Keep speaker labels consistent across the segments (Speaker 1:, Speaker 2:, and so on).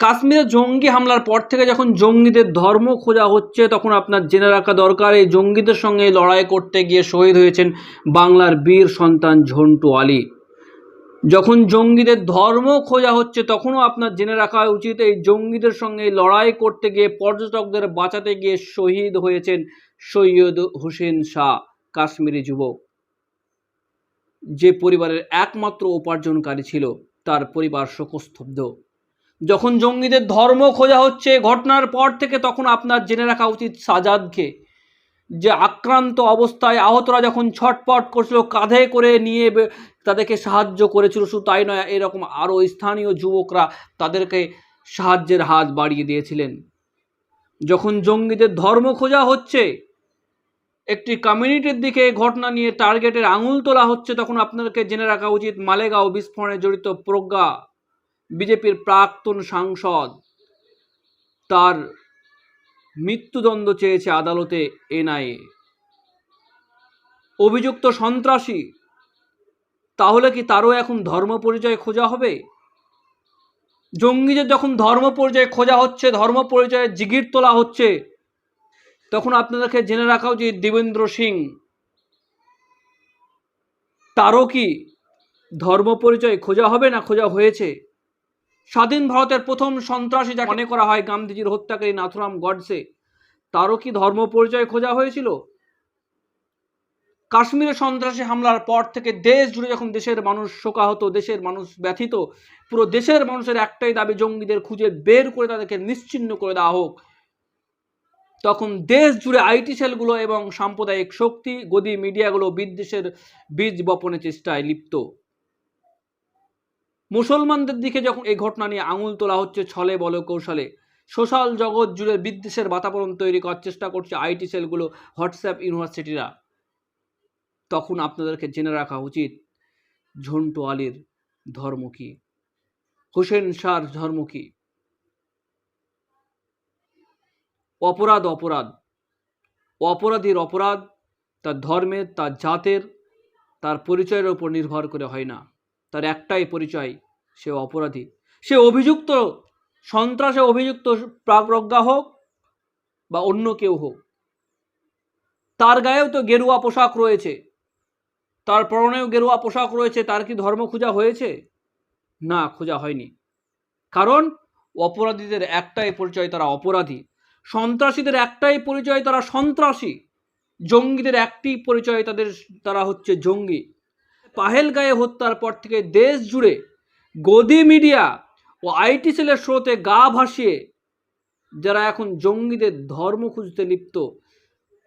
Speaker 1: কাশ্মীরে জঙ্গি হামলার পর থেকে যখন জঙ্গিদের ধর্ম খোঁজা হচ্ছে, তখন আপনার জেনে রাখা দরকার, এই জঙ্গিদের সঙ্গে লড়াই করতে গিয়ে শহীদ হয়েছেন বাংলার বীর সন্তান ঝন্টু আলী। যখন জঙ্গিদের ধর্ম খোঁজা হচ্ছে, তখনও আপনার জেনে রাখা উচিত, এই জঙ্গিদের সঙ্গে লড়াই করতে গিয়ে, পর্যটকদের বাঁচাতে গিয়ে শহীদ হয়েছেন সৈয়দ হোসেন শাহ, কাশ্মীরি যুবক। যে পরিবারের একমাত্র উপার্জনকারী ছিল, তার পরিবার শোকস্তব্ধ। যখন জঙ্গিদের ধর্ম খোঁজা হচ্ছে, ঘটনার পর থেকে তখন আপনার জেনে রাখা উচিত সাজাদকে যে আক্রান্ত অবস্থায় আহতরা যখন ছটপট করছিল, কাঁধে করে নিয়ে তাদেরকে সাহায্য করেছিল, শুধু তাই নয়, এরকম আরও স্থানীয় যুবকরা তাদেরকে সাহায্যের হাত বাড়িয়ে দিয়েছিলেন। যখন জঙ্গিদের ধর্ম খোঁজা হচ্ছে, একটি কমিউনিটির দিকে ঘটনা নিয়ে টার্গেটের আঙুল তোলা হচ্ছে, তখন আপনাদেরকে জেনে রাখা উচিত মালেগাঁও বিস্ফোরণে জড়িত প্রজ্ঞা। বিজেপির প্রাক্তন সাংসদ, তার মৃত্যুদণ্ড চেয়েছে আদালতে এনআইএ। অভিযুক্ত সন্ত্রাসী, তাহলে কি তারও এখন ধর্ম পরিচয় খোঁজা হবে? জঙ্গিদের যখন ধর্ম পরিচয় খোঁজা হচ্ছে, ধর্ম পরিচয়ে জিগির তোলা হচ্ছে, তখন আপনাদেরকে জেনে রাখা উচিত, দেবেন্দ্র সিং, তারও কি ধর্ম পরিচয় খোঁজা হবে না খোঁজা হয়েছে? স্বাধীন ভারতের প্রথম সন্ত্রাসী যাকে মনে করা হয় গান্ধীজির হত্যাকারী নাথুরাম গডসে, তারও কি ধর্ম পরিচয় খোঁজা হয়েছিল? কাশ্মীরে সন্ত্রাসী হামলার পর থেকে দেশ জুড়ে যখন দেশের মানুষ শোকাহত, দেশের মানুষ ব্যথিত, পুরো দেশের মানুষের একটাই দাবি, জঙ্গিদের খুঁজে বের করে তাদেরকে নিশ্চিহ্ন করে দেওয়া হোক। তখন দেশ জুড়ে আইটি সেলগুলো এবং সাম্প্রদায়িক শক্তি, গদি মিডিয়াগুলো বিদ্বেষের বীজ বপনের চেষ্টায় লিপ্ত। মুসলমানদের দিকে যখন এই ঘটনা নিয়ে আঙুল তোলা হচ্ছে ছলে বল কৌশলে, সোশ্যাল জগৎ জুড়ে বিদ্বেষের বাতাবরণ তৈরি করার চেষ্টা করছে আইটি সেলগুলো, হোয়াটসঅ্যাপ ইউনিভার্সিটিরা। তখন আপনাদেরকে জেনে রাখা উচিত, ঝন্টু আলীর ধর্ম কি? হোসেন শাহর ধর্ম কি? অপরাধ অপরাধ। অপরাধীর অপরাধ, তার ধর্মের, তার জাতের, তার পরিচয়ের ওপর নির্ভর করে হয় না। তার একটাই পরিচয়, সে অপরাধী। সে অভিযুক্ত সন্ত্রাসে অভিযুক্ত প্রাজ্ঞা হোক বা অন্য কেউ হোক, তার গায়েও তো গেরুয়া পোশাক রয়েছে। তার পরনেও গেরুয়া পোশাক রয়েছে, তার কি ধর্ম খোঁজা হয়েছে? না, খোঁজা হয়নি। কারণ অপরাধীদের একটাই পরিচয়, তারা অপরাধী। সন্ত্রাসীদের একটাই পরিচয়, তারা সন্ত্রাসী। জঙ্গিদের একটি পরিচয়, তাদের, তারা হচ্ছে জঙ্গি। পাহেলগাঁয়ে হত্যার পর থেকে দেশ জুড়ে গদি মিডিয়া ও আইটি সেলের স্রোতে গা ভাসিয়ে যারা এখন জঙ্গিদের ধর্ম খুঁজতে লিপ্ত,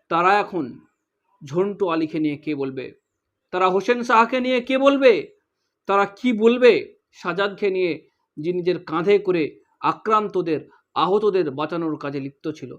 Speaker 1: তারা এখন ঝন্টু আলীকে নিয়ে কে বলবে? তারা হোসেন শাহকে নিয়ে কে বলবে? তারা কি বলবে? সাজাদকে নিয়ে যে নিজের কাঁধে করে আক্রান্তদের, আহতদের বাঁচানোর কাজে লিপ্ত ছিল।